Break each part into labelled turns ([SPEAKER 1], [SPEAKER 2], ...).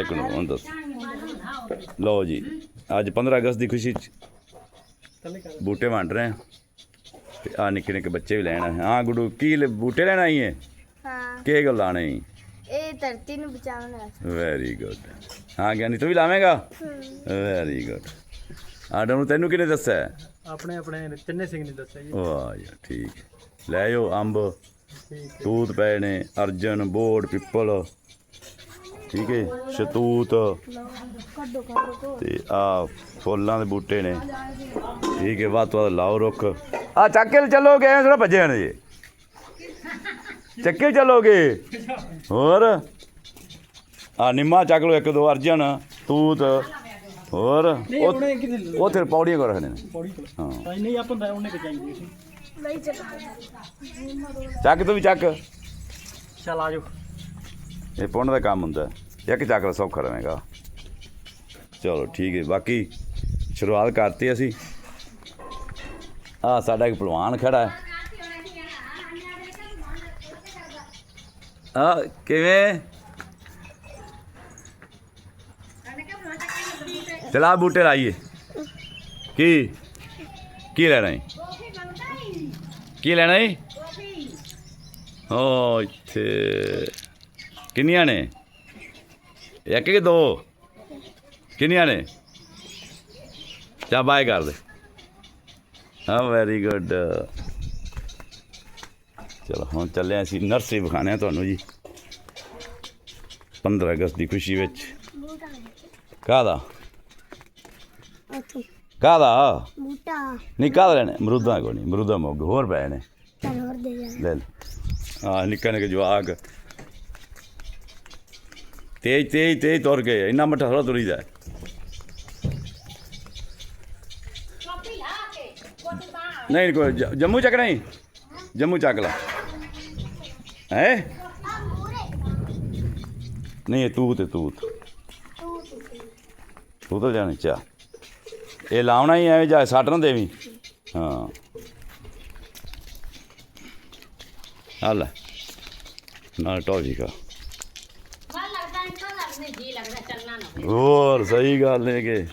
[SPEAKER 1] ਇੱਕ ਨੂੰ ਹੁਣ ਦੱਸ। ਲਓ ਜੀ ਅੱਜ 15 ਅਗਸਤ ਦੀ ਖੁਸ਼ੀ ਚ ਬੂਟੇ ਵੰਡ ਰਹੇ ਆ ਤੇ ਆ ਨਿੱਕੇ ਨਿੱਕੇ ਬੱਚੇ ਵੀ ਲੈਣ ਆਏ ਹਾਂ। ਗੁੱਡੂ ਕੀ ਲੈ- ਬੂਟੇ ਲੈਣ ਆਈ ਹੈ?
[SPEAKER 2] ਹਾਂ।
[SPEAKER 1] ਕੀ ਗੱਲ ਲਾਣੇ
[SPEAKER 2] ਇਹ ਧਰਤੀ ਨੂੰ ਬਚਾਉਣ ਵਾਸਤੇ।
[SPEAKER 1] ਵੈਰੀ ਗੁੱਡ ਹਾਂ ਗਿਆਨੀ ਤੂੰ ਵੀ ਲਾਵੇਂਗਾ? ਵੈਰੀ ਗੁੱਡ ਆਡਮ ਨੂੰ ਤੈਨੂੰ ਕਿਹਨੇ ਦੱਸਿਆ? ਹੈ?
[SPEAKER 3] ਆਪਣੇ ਆਪਣੇ ਨੇ, ਤਿੰਨੇ ਸਿੰਘ ਨੇ ਦੱਸਿਆ ਜੀ।
[SPEAKER 1] ਵਾਹ ਯਾਰ ਠੀਕ। ਹੈ ਲੈ ਜਾਓ ਅੰਬ
[SPEAKER 3] ਠੀਕ
[SPEAKER 1] ਤੂਤ ਪਏ ਨੇ ਅਰਜਨ ਬੋੜ ਪਿੱਪਲ। ਠੀਕ ਹੈ ਸ਼ਤੂਤ। ਤੇ ਆ ਫੁੱਲਾਂ ਦੇ ਬੂਟੇ ਨੇ। ਠੀਕ ਹੈ ਵੱਧ ਤੋਂ ਵੱਧ ਲਾਓ ਰੁੱਖ। ਆ ਚੱਕ ਚੱਲੋਗੇ ਐ ਥੋੜਾ ਭੱਜੇ ਨੇ ਜੀ। ਚੱਕੇ ਚੱਲੋਗੇ? ਹੋਰ? ਆ ਨਿੰਮਾ ਚੱਕ ਲਓ ਇੱਕ ਦੋ ਅਰਜਨ ਤੂਤ ਹੋਰ? ਉਹ ਤੇ ਪੌੜੀਆਂ ਕਰ ਰੱਖਣੇ ਨੇ। ਹਾਂ।
[SPEAKER 3] ਨਹੀਂ ਆਪਾਂ ਉਹਨੇ ਕਿ ਚਾਹੀਦੀ ਸੀ।
[SPEAKER 2] ਨਹੀਂ ਚੱਲਦਾ।
[SPEAKER 1] ਚੱਕ ਤੂੰ ਵੀ ਚੱਕ।
[SPEAKER 3] ਚਲ ਆਜੋ
[SPEAKER 1] ਇਹ ਪੁੰਨ ਦਾ ਕੰਮ ਹੁੰਦਾ। ਹੈ। ਇੱਕ ਚੱਕ ਲਾ ਸੌਖਾ ਰਹੇਗਾ। ਚਲੋ ਠੀਕ ਹੈ ਬਾਕੀ ਸ਼ੁਰੂਆਤ ਕਰਤੀ ਅਸੀਂ। ਆ ਸਾਡਾ ਇੱਕ ਪਹਿਲਵਾਨ ਖੜਾ ਹੈ। ਆ ਕਿਵੇਂ? ਚਲਾ ਬੂਟੇ ਲਾਈਏ। ਕੀ? ਕੀ ਲੈਣਾ ਹੈ ਕੀ ਲੈਣਾ ਹੈ ਓ ਇੱਥੇ। ਕਿੰਨੀਆਂ ਨੇ? ਇੱਕ ਕਿ ਦੋ? ਕਿੰਨੀਆਂ ਨੇ? ਚਾ ਬਾਏ ਕਰ ਦੇ। ਹਾਂ ਵੈਰੀ ਗੁੱਡ ਚਲੋ ਹੁਣ ਚੱਲੇ ਅਸੀਂ ਨਰਸਰੀ ਵਿਖਾਣੇ ਆ ਤੁਹਾਨੂੰ ਜੀ। 15 ਅਗਸਤ ਦੀ ਖੁਸ਼ੀ ਵਿੱਚ। ਕਾਹਦਾ?
[SPEAKER 2] ਉੱਥੇ।
[SPEAKER 1] ਕਾਹਦਾ?
[SPEAKER 2] ਬੂਟਾ।
[SPEAKER 1] ਨਹੀਂ ਕਾਹਦਾ ਲੈਣਾ? ਅਮਰੂਦਾਂ ਕੋ ਨਹੀਂ। ਅਮਰੂਦਾਂ ਮੁੱਗ ਹੋਰ ਨੇ।
[SPEAKER 2] ਚਲ ਹੋਰ ਦੇ ਜਾ।
[SPEAKER 1] ਲੈ ਲੈ। ਆ ਨਿੱਕਾ ਨਿੱਕਾ ਜਵਾਕ। ਤੇਜ ਤੇਜ ਤੇਜ ਤੁਰ ਗਏ ਇੰਨਾ ਮੱਠਾ ਥੋੜਾ ਤੁਰੀਦਾ ਹੈ। ਨਹੀਂ ਕੋਈ ਜੰਮੂ ਚੱਕ ਨਹੀਂ ਜੰਮੂ ਚੱਕ ਲਾ ਹੈ ਨਹੀਂ ਇਹ ਤੂੰ ਤੇ ਤੂੰ ਤੂੰ ਤਾਂ ਜਾਣੇ ਚਾ ਇਹ ਲਾਉਣਾ ਹੀ ਐਵੇਂ ਜਾ ਸੱਟ ਨਾ ਦੇਵੀਂ ਹਾਂ ਹਾਲ ਨਾਲ ਟੋਜੀ ਕਾ
[SPEAKER 4] ਵਾਹ ਲੱਗਦਾ ਇੰਨਾ ਲੱਗਨੇ ਜੀ ਲੱਗਦਾ ਚੱਲਣਾ ਨਾ
[SPEAKER 1] ਹੋਰ, ਸਹੀ ਗੱਲ ਹੈ ਕਿ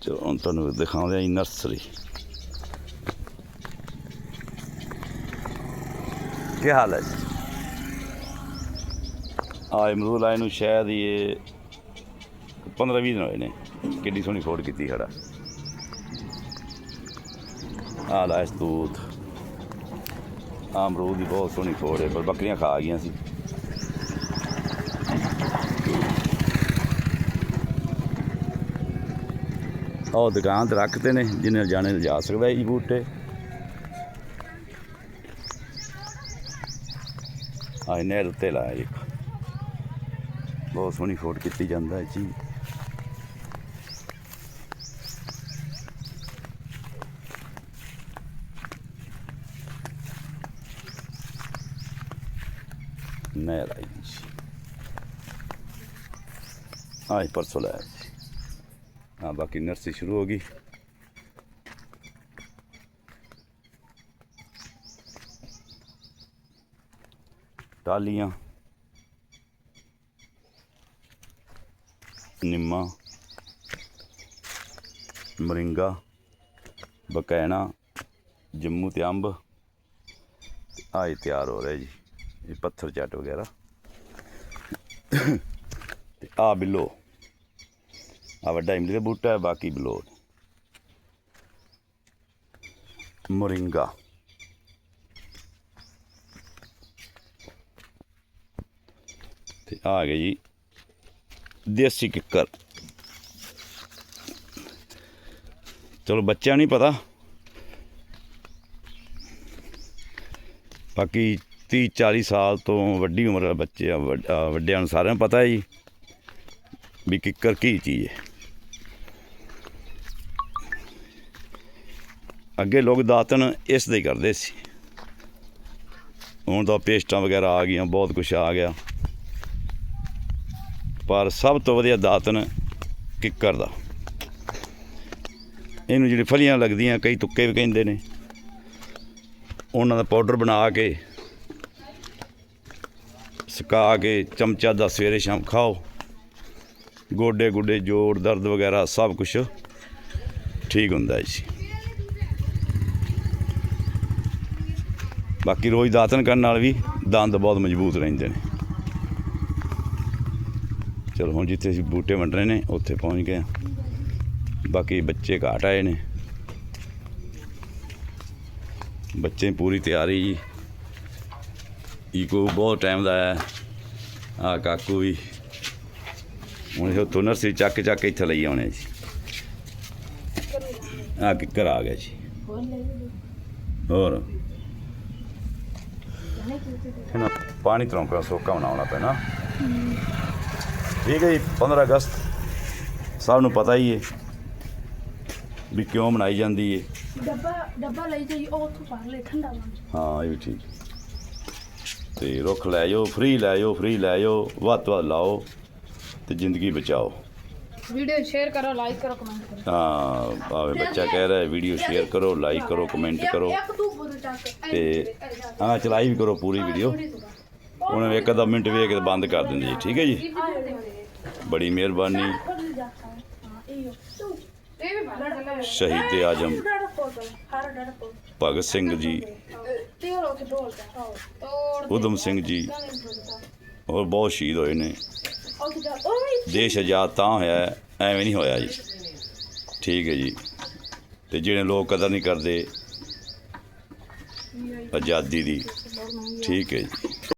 [SPEAKER 1] ਚਲੋ, ਹੁਣ ਤੁਹਾਨੂੰ ਦਿਖਾਉਂਦੇ ਆ ਨਰਸਰੀ ਕੀ ਹਾਲ ਹੈ ਜੀ? ਆ ਅਮਰੂਦ ਲਾਏ ਨੂੰ ਸ਼ਾਇਦ ਹੀ ਇਹ 15 20 ਦਿਨ ਹੋਏ ਨੇ। ਕਿੰਨੀ ਸੋਹਣੀ ਫੋਟ ਕੀਤੀ ਖੜਾ। ਆ ਲਾਇਆ ਸਤੂਤ। ਆਹ ਅਮਰੂਦ ਦੀ ਬਹੁਤ ਸੋਹਣੀ ਫੋੜ ਹੈ, ਪਰ ਬੱਕਰੀਆਂ ਖਾ ਗਈਆਂ ਸੀ। ਉਹ ਦੁਕਾਨ ਤੇ ਰੱਖਦੇ ਨੇ, ਜਿੰਨੇ ਜਾਣੇ ਲਿਜਾ ਸਕਦਾ ਇਹ ਬੂਟੇ। ਆ ਇਹਨੇ ਉੱਤੇ ਲਾਇਆ ਜੀ ਬਹੁਤ ਸੋਹਣੀ ਫੋਟ ਕੀਤੀ ਜਾਂਦਾ ਹੈ ਜੀ। ਨਹਿਰ ਆਈ ਜੀ। ਆਈ ਪਰਸੋਂ ਲਾਇਆ ਜੀ ਹਾਂ, ਬਾਕੀ ਨਰਸਰੀ ਸ਼ੁਰੂ ਹੋ ਗਈ। ਟਾਲੀਆਂ ਨਿੰਮਾ, ਮਰਿੰਗਾ, ਬਕੈਣਾ, ਜੰਮੂ ਤੇ ਅੰਬ ਆਏ ਤਿਆਰ ਹੋ ਰਿਹਾ ਜੀ, ਇਹ ਪੱਥਰ ਚੱਟ ਵਗੈਰਾ। ਤੇ ਆ ਬਿੱਲੋ। ਆ ਵੱਡਾ ਇਮਲੀ ਦਾ ਬੂਟਾ ਹੈ ਬਾਕੀ ਬਲੋ ਮੋਰਿੰਗਾ। ਤੇ ਆ ਗਈ ਜੀ, ਦੇਸੀ ਕਿੱਕਰ। ਚਲੋ, ਬੱਚਿਆਂ ਨਹੀਂ ਪਤਾ। ਬਾਕੀ 30 40 ਸਾਲ ਤੋਂ ਵੱਡੀ ਉਮਰ ਦੇ ਬੱਚੇ ਆ, ਵੱਡ- ਵੱਡਿਆਂ ਨੂੰ ਸਾਰਿਆਂ ਨੂੰ ਪਤਾ ਹੈ ਜੀ, ਵੀ ਕਿੱਕਰ ਕੀ ਚੀਜ਼ ਹੈ। ਅੱਗੇ ਲੋਕ ਦਾਤਨ ਇਸ ਦੇ ਹੀ ਕਰਦੇ ਸੀ। ਹੁਣ ਤਾਂ ਪੇਸਟਾਂ ਵਗੈਰਾ ਆ ਗਈਆਂ, ਬਹੁਤ ਕੁਝ ਆ ਗਿਆ। ਪਰ ਸਭ ਤੋਂ ਵਧੀਆ ਦਾਤਨ ਕਿੱਕਰ ਦਾ। ਇਹਨੂੰ ਜਿਹੜੀ ਫਲੀਆਂ ਲੱਗਦੀਆਂ, ਕਈ ਤੁੱਕੇ ਵੀ ਕਹਿੰਦੇ ਨੇ। ਉਹਨਾਂ ਦਾ ਪਾਊਡਰ ਬਣਾ ਕੇ, ਸੁਕਾ ਕੇ, ਚਮਚਾ ਦਾ ਸਵੇਰੇ ਸ਼ਾਮ ਖਾਓ। ਗੋਡੇ ਗੁੱਡੇ, ਜੋੜ ਦਰਦ ਵਗੈਰਾ ਸਭ ਕੁਝ ਠੀਕ ਹੁੰਦਾ ਹੈ ਜੀ। ਬਾਕੀ ਰੋਜ਼ ਦਾਤਨ ਕਰਨ ਨਾਲ ਵੀ ਦੰਦ ਬਹੁਤ ਮਜ਼ਬੂਤ ਰਹਿੰਦੇ ਨੇ। ਚਲੋ ਹੁਣ ਜਿੱਥੇ ਅਸੀਂ ਬੂਟੇ ਵੰਡ ਰਹੇ ਨੇ ਉੱਥੇ ਪਹੁੰਚ ਗਏ। ਬਾਕੀ ਬੱਚੇ ਘਾਟ ਆਏ ਨੇ। ਬੱਚੇ ਪੂਰੀ ਤਿਆਰੀ ਜੀ। ਈਕੋ ਬਹੁਤ ਟਾਈਮ ਦਾ ਹੈ ਆ ਕਾਕੂ ਵੀ। ਹੁਣ ਇਹ ਤੋਂ ਨਰਸਰੀ ਚੱਕ ਚੱਕ ਕੇ ਇੱਥੇ ਲਈ ਆਉਣੇ ਜੀ। ਆ ਕਿੱਕਰ ਆ ਗਿਆ ਜੀ। ਹੋਰ? ਇਹਨਾਂ ਪਾਣੀ ਤਰੋਂਕਾ ਸੋਕਾ ਬਣਾਉਣਾ ਪੈਣਾ। ਠੀਕ ਹੈ ਜੀ 15 ਅਗਸਤ ਸਭ ਨੂੰ ਪਤਾ ਹੀ ਹੈ ਵੀ ਕਿਉਂ ਮਨਾਈ ਜਾਂਦੀ ਹੈ
[SPEAKER 2] ਡੱਬਾ ਡੱਬਾ ਲਈ ਜਾਈ ਉਹ ਉੱਥੋਂ ਪਾ ਲੈ ਠੰਡਾ ਵਾਂ
[SPEAKER 1] ਹਾਂ ਇਹ ਵੀ ਠੀਕ। ਤੇ ਰੁੱਖ ਲੈ ਜਾਓ ਫ੍ਰੀ ਲੈ ਜਾਓ ਫ੍ਰੀ ਲੈ ਜਾਓ ਵੱਧ ਵੱਧ ਲਾਓ ਤੇ ਜ਼ਿੰਦਗੀ ਬਚਾਓ।
[SPEAKER 5] ਵੀਡੀਓ ਸ਼ੇਅਰ ਕਰੋ ਲਾਈਕ ਕਰੋ ਕਮੈਂਟ ਕਰੋ।
[SPEAKER 1] ਹਾਂ ਭਾਵੇਂ ਬੱਚਾ ਕਹਿ ਰਿਹਾ ਹੈ ਵੀਡੀਓ ਸ਼ੇਅਰ ਕਰੋ ਲਾਈਕ ਕਰੋ ਕਮੈਂਟ ਕਰੋ।
[SPEAKER 2] ਤੇ
[SPEAKER 1] ਹਾਂ ਚਲਾਈ ਵੀ ਕਰੋ ਪੂਰੀ ਵੀਡੀਓ। ਹੁਣ ਇੱਕ ਅੱਧਾ ਮਿੰਟ ਵੀ ਵੇਖ ਕੇ ਬੰਦ ਕਰ ਦਿੰਦੇ ਜੀ, ਠੀਕ ਹੈ ਜੀ? ਬੜੀ ਮਿਹਰਬਾਨੀ। ਸ਼ਹੀਦ ਆਜਮ। ਭਗਤ ਸਿੰਘ ਜੀ। ਉਦਮ ਸਿੰਘ ਜੀ। ਹੋਰ ਬਹੁਤ ਸ਼ਹੀਦ ਹੋਏ ਨੇ। ਦੇਸ਼ ਆਜ਼ਾਦ ਤਾਂ ਹੋਇਆ, ਐਵੇਂ ਨਹੀਂ ਹੋਇਆ ਜੀ। ਠੀਕ ਹੈ ਜੀ। ਤੇ ਜਿਹੜੇ ਲੋਕ ਕਦਰ ਨਹੀਂ ਕਰਦੇ ਆਜ਼ਾਦੀ ਦੀ। ਠੀਕ ਹੈ ਜੀ।